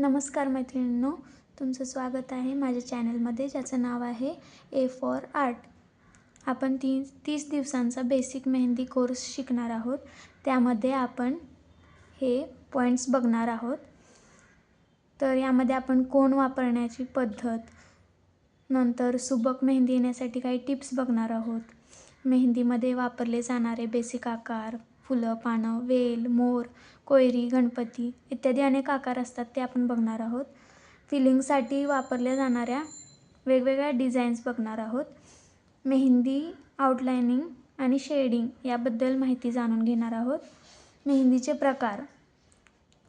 नमस्कार मैत्रिणींनो तुमचं स्वागत आहे माझ्या चॅनलमध्ये ज्याचं नाव आहे ए फॉर आर्ट आपण ती तीस दिवसांचा बेसिक मेहंदी कोर्स शिकणार आहोत. त्यामध्ये आपण हे पॉईंट्स बघणार आहोत. तर यामध्ये आपण कोण वापरण्याची पद्धत नंतर सुबक मेहंदी येण्यासाठी काही टिप्स बघणार आहोत. मेहंदीमध्ये वापरले जाणारे बेसिक आकार फुलं पानं वेल मोर कोयरी गणपती इत्यादी अनेक आकार असतात ते आपण बघणार आहोत. फिलिंगसाठी वापरल्या जाणाऱ्या वेगवेगळ्या डिझाईन्स बघणार आहोत. मेहंदी आउटलायनिंग आणि शेडिंग याबद्दल माहिती जाणून घेणार आहोत. मेहंदीचे प्रकार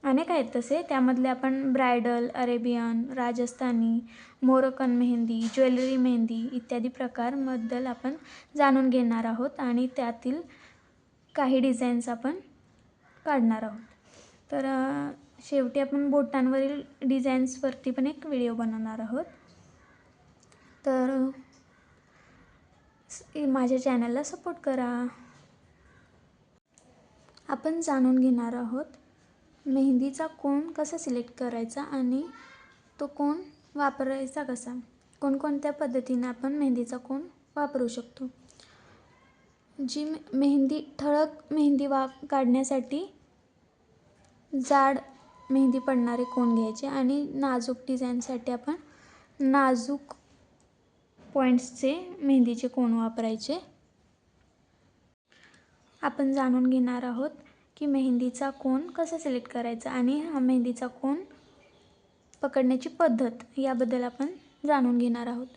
अनेक आहेत तसे. त्यामधले आपण bridal Arabian Rajasthani Moroccan mehndi jewellery mehndi इत्यादी प्रकारबद्दल आपण जाणून घेणार आहोत आणि त्यातील काही डिझाईन्स आपण काढणार आहोत. तर शेवटी आपण बोटांवरील डिझाईन्सवरती पण एक व्हिडिओ बनवणार आहोत. तर माझ्या चॅनलला सपोर्ट करा. आपण जाणून घेणार आहोत मेहंदीचा कोण कसा सिलेक्ट करायचा आणि तो कोण वापरायचा कसा? कोणकोणत्या पद्धतीने आपण मेहंदीचा कोण वापरू शकतो? जी मेहंदी ठळक मेहंदी वा काढण्यासाठी जाड मेहंदी पडणारे कोण घ्यायचे आणि नाजूक डिझाईनसाठी आपण नाजूक पॉईंट्सचे मेहंदीचे कोण वापरायचे? आपण जाणून घेणार आहोत की मेहंदीचा कोण कसा सिलेक्ट करायचा आणि हा मेहंदीचा कोण पकडण्याची पद्धत याबद्दल आपण जाणून घेणार आहोत.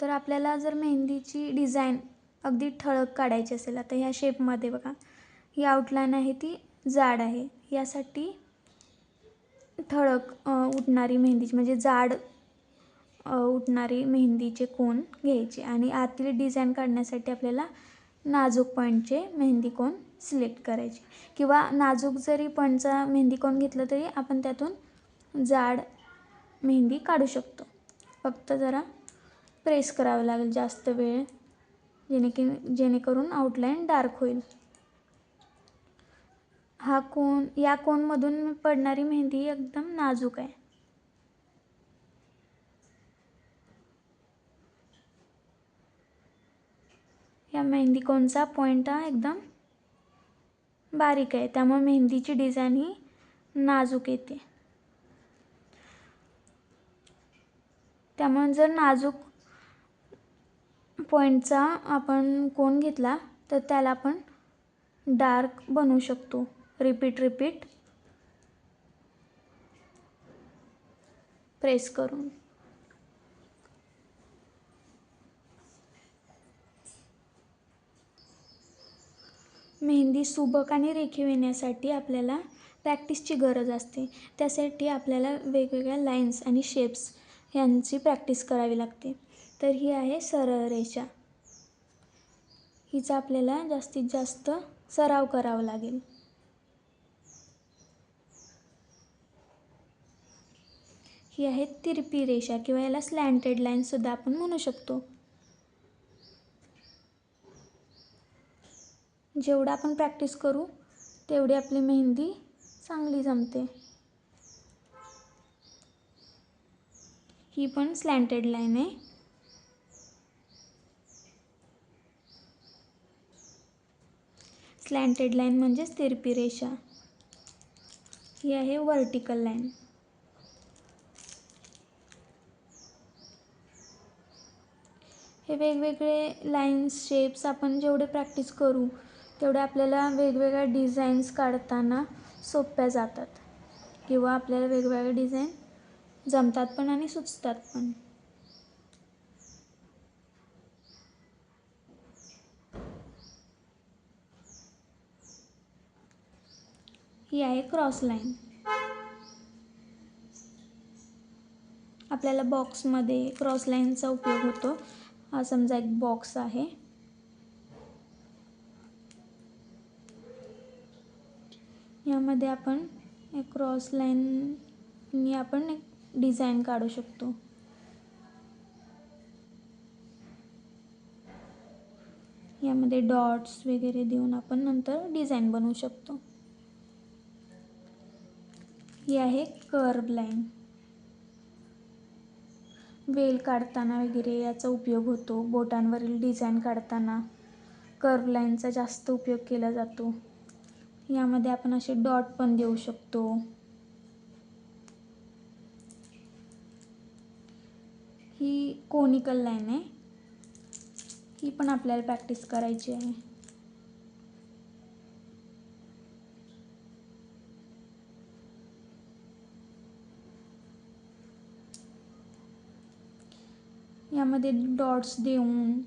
तर आपल्याला जर मेहंदीची डिझाईन अगदी ठळक काढायची असेल. आता ह्या शेपमध्ये बघा. ही आउटलाईन आहे ती जाड आहे. यासाठी ठळक उठणारी मेहंदीची म्हणजे जाड उठणारी मेहंदीचे कोण घ्यायचे आणि आतील डिझाईन काढण्यासाठी आपल्याला नाजूक पॉईंटचे मेहंदी कोण सिलेक्ट करायचे. किंवा नाजूक जरी पॉईंटचा मेहंदी कोण घेतलं तरी आपण त्यातून जाड मेहंदी काढू शकतो. फक्त जरा प्रेस करावं लागेल जास्त वेळ. जेणे जेणेकरून आउटलाईन डार्क होईल. हा कोण या कोनमधून पडणारी मेहंदी एकदम नाजूक आहे. या मेहंदी कोणचा? पॉईंट हा एकदम बारीक आहे. त्यामुळे मेहंदीची डिझाईन ही नाजूक येते. त्यामुळे जर नाजूक पॉईंटचा आपण कोण घेतला तर त्याला आपण डार्क बनवू शकतो. Repeat repeat. प्रेस करून. मेहंदी सुबक आणि रेखीव येण्यासाठी आपल्याला प्रॅक्टिसची गरज असते. त्यासाठी आपल्याला वेगवेगळ्या लाईन्स आणि शेप्स यांची प्रॅक्टिस करावी लागते. तर ही आहे सरळ रेषा. हिचा आपल्याला जास्तीत जास्त सराव करावा लागेल. ही आहे तिरपी रेषा किंवा याला स्लँटेड लाईनसुद्धा आपण म्हणू शकतो. जेवढं आपण प्रॅक्टिस करू तेवढी आपली मेहंदी चांगली जमते. ही पण स्लँटेड लाईन आहे. स्लँटेड लाईन म्हणजेच तिरपी रेषा. ही आहे वर्टिकल लाईन हे वेगवेगळे लाईन्स शेप्स आपण जेवढे प्रॅक्टिस करू तेवढे आपल्याला वेगवेगळ्या डिझाईन्स काढताना सोप्या जातात. किंवा आपल्याला वेगवेगळ्या डिझाईन जमतात पण आणि सुचतात पण. ही आहे क्रॉस लाईन. आपल्याला बॉक्समध्ये क्रॉस लाईनचा उपयोग होतो. हा समजा एक बॉक्स आहे. यामध्ये आपण एक क्रॉस लाईननी आपण एक डिझाईन काढू शकतो. यामध्ये डॉट्स वगैरे देऊन आपण नंतर डिझाईन बनवू शकतो. ही आहे कर्व लाईन वेल काढताना वगैरे याचा उपयोग होतो. बोटांवरील डिझाईन काढताना कर्व लाईनचा जास्त उपयोग केला जातो. यामध्ये आपण असे डॉट पण देऊ शकतो. ही कोनिकल लाईन आहे. ही पण आपल्याला प्रॅक्टिस करायची आहे. ह्यामध्ये डॉट्स देऊन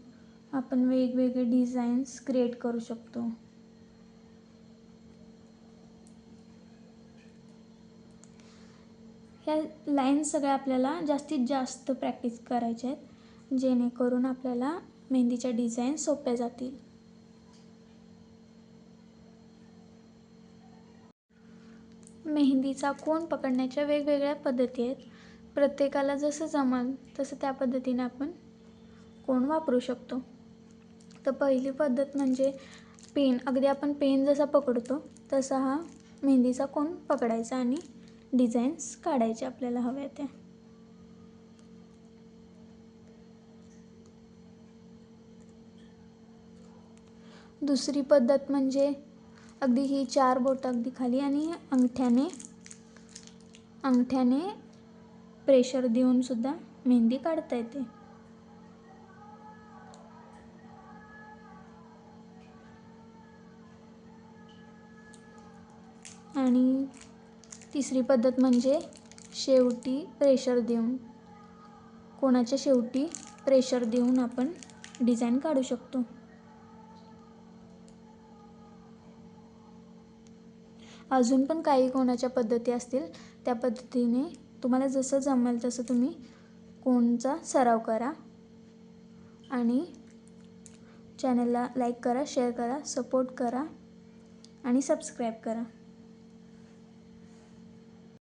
आपण वेगवेगळे डिझाईन्स क्रिएट करू शकतो. ह्या लाईन सगळ्या आपल्याला जास्तीत जास्त प्रॅक्टिस करायच्या आहेत जेणेकरून आपल्याला मेहंदीच्या डिझाईन सोप्या जातील. मेहंदीचा कोण पकडण्याच्या वेगवेगळ्या पद्धती आहेत. प्रत्येकाला जसं जमल तसं त्या पद्धतीने आपण कोण वापरू शकतो. तर पहिली पद्धत म्हणजे पेन. अगदी आपण पेन जसा पकडतो तसा हा मेहंदीचा कोण पकडायचा आणि डिझाईन्स काढायचे आपल्याला हव्या त्या. दुसरी पद्धत म्हणजे अगदी ही चार बोटं अगदी खाली आणि अंगठ्याने अंगठ्याने प्रेशर देऊनसुद्धा मेहंदी काढता येते. आणि तिसरी पद्धत म्हणजे शेवटी प्रेशर देऊन. कोणाच्या शेवटी प्रेशर देऊन आपण डिझाईन काढू शकतो. अजून पण काही कोणाच्या पद्धती असतील त्या पद्धतीने तुम्हाला जसं जमेल तसं तुम्ही कोणचा सराव करा. आणि चॅनलला लाईक करा शेअर करा सपोर्ट करा आणि सबस्क्राईब करा.